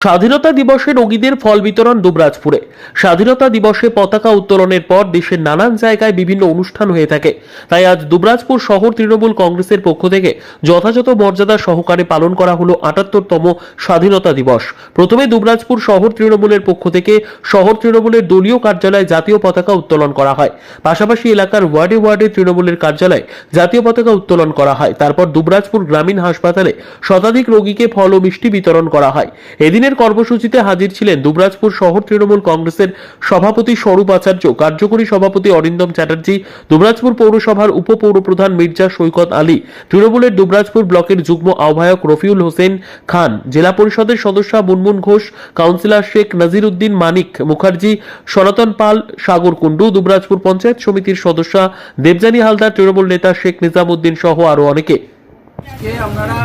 স্বাধীনতা দিবসে রোগীদের ফল বিতরণ দুবরাজপুরে। স্বাধীনতা দিবসে পতাকা উত্তোলনের পর দেশের নানান জায়গায় বিভিন্ন অনুষ্ঠান হয়ে থাকে। তাই আজ দুবরাজপুর শহর তৃণমূল কংগ্রেসের পক্ষ থেকে যথাযথ মর্যাদা সহকারে পালন করা হলো আটাত্তরতম স্বাধীনতা দিবস। প্রথমে দুবরাজপুর শহর তৃণমূলের পক্ষ থেকে শহর তৃণমূলের দলীয় কার্যালয়ে জাতীয় পতাকা উত্তোলন করা হয়। পাশাপাশি এলাকার ওয়ার্ডে ওয়ার্ডে তৃণমূলের কার্যালয়ে জাতীয় পতাকা উত্তোলন করা হয়। তারপর দুবরাজপুর গ্রামীণ হাসপাতালে শতাধিক রোগীকে ফল ও মিষ্টি বিতরণ করা হয়। এদিনের কর্মসূচিতে হাজির ছিলেন দুবরাজপুর শহর তৃণমূল কংগ্রেসের সভাপতি স্বরূপ আচার্য, কার্যকরী সভাপতি অরিন্দম চ্যাটার্জি, দুবরাজপুর পৌরসভার উপপৌরপ্রধান মির্জা সৈকত আলী, তৃণমূলের দুবরাজপুর ব্লকের যুগ্ম আহ্বায়ক রফিউল হোসেন খান, জেলা পরিষদের সদস্য মুনমুন ঘোষ, কাউন্সিলর শেখ নাজির উদ্দিন মানিক মুখার্জি, সনাতন পাল সাগর কুণ্ডু, দুবরাজপুর পঞ্চায়েত সমিতির সদস্য দেবজানী হালদার, তৃণমূল নেতা শেখ নিজামুদ্দিন সহ আরও অনেকে। আজকে আপনারা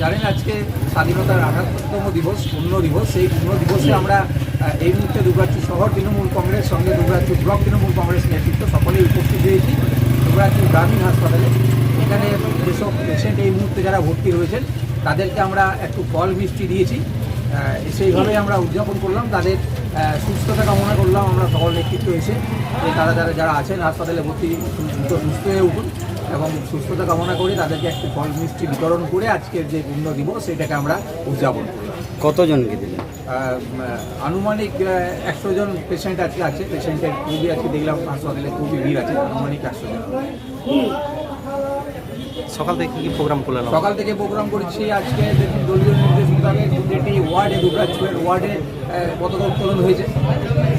জানেন আজকে স্বাধীনতার আঠাত্তরতম দিবস, পূর্ণ দিবস। সেই পূর্ণ দিবসে আমরা এই মুহূর্তে দুবরাজপুর শহর, তৃণমূল কংগ্রেস সঙ্গে দুবরাজপুর ব্লক, তৃণমূল কংগ্রেস নেতৃত্ব সকলেই উপস্থিত হয়েছি। দুবরাজপুর গ্রামীণ হাসপাতালে। এখানে যেসব পেশেন্ট এই মুহূর্তে যারা ভর্তি রয়েছেন, তাদেরকে আমরা একটু ফল মিষ্টি দিয়েছি। সেইভাবেই আমরা উদযাপন করলাম। তাদের সুস্থতা কামনা করলাম। আমরা সকল নেতৃত্ব এসে তারা যারা যারা আছেন হাসপাতালে ভর্তি সুস্থ হয়ে উঠুন। এবং সুস্থতা কামনা করি তাদেরকে একটি ফল মিষ্টি বিতরণ করে আজকের যে পূর্ণ দিবস সেটাকে আমরা উদযাপন করলাম কতজনকে দিলেন? আনুমানিক একশো জন পেশেন্ট আজকে আছে। পেশেন্টের খুবই আজকে দেখলাম হাসপাতালে খুবই ভিড় আছে। আনুমানিক একশো জন। সকাল থেকে কি প্রোগ্রাম করলেন? সকাল থেকে প্রোগ্রাম করেছি আজকে, দেখুন, দলীয় নির্দেশ মোতাবেক ওয়ার্ডে দুবরাজপুরের ওয়ার্ডে পতাকা উত্তোলন হয়েছে।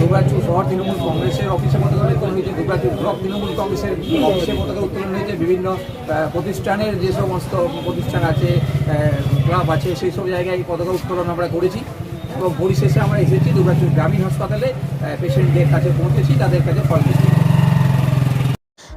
দুবরাজপুর শহর তৃণমূল কংগ্রেসের অফিসে পতাকা উত্তোলন হয়েছে, দুবরাজপুর ব্লক তৃণমূল কংগ্রেসের অফিসে পতাকা উত্তোলন হয়েছে। বিভিন্ন প্রতিষ্ঠানের যে সমস্ত প্রতিষ্ঠান আছে ক্লাব আছে, সেই সব জায়গায় পতাকা উত্তোলন আমরা করেছি এবং পরিশেষে আমরা এসেছি দুবরাজপুর গ্রামীণ হাসপাতালে পেশেন্টদের কাছে পৌঁছেছি, তাদের কাছে ফল মিষ্টি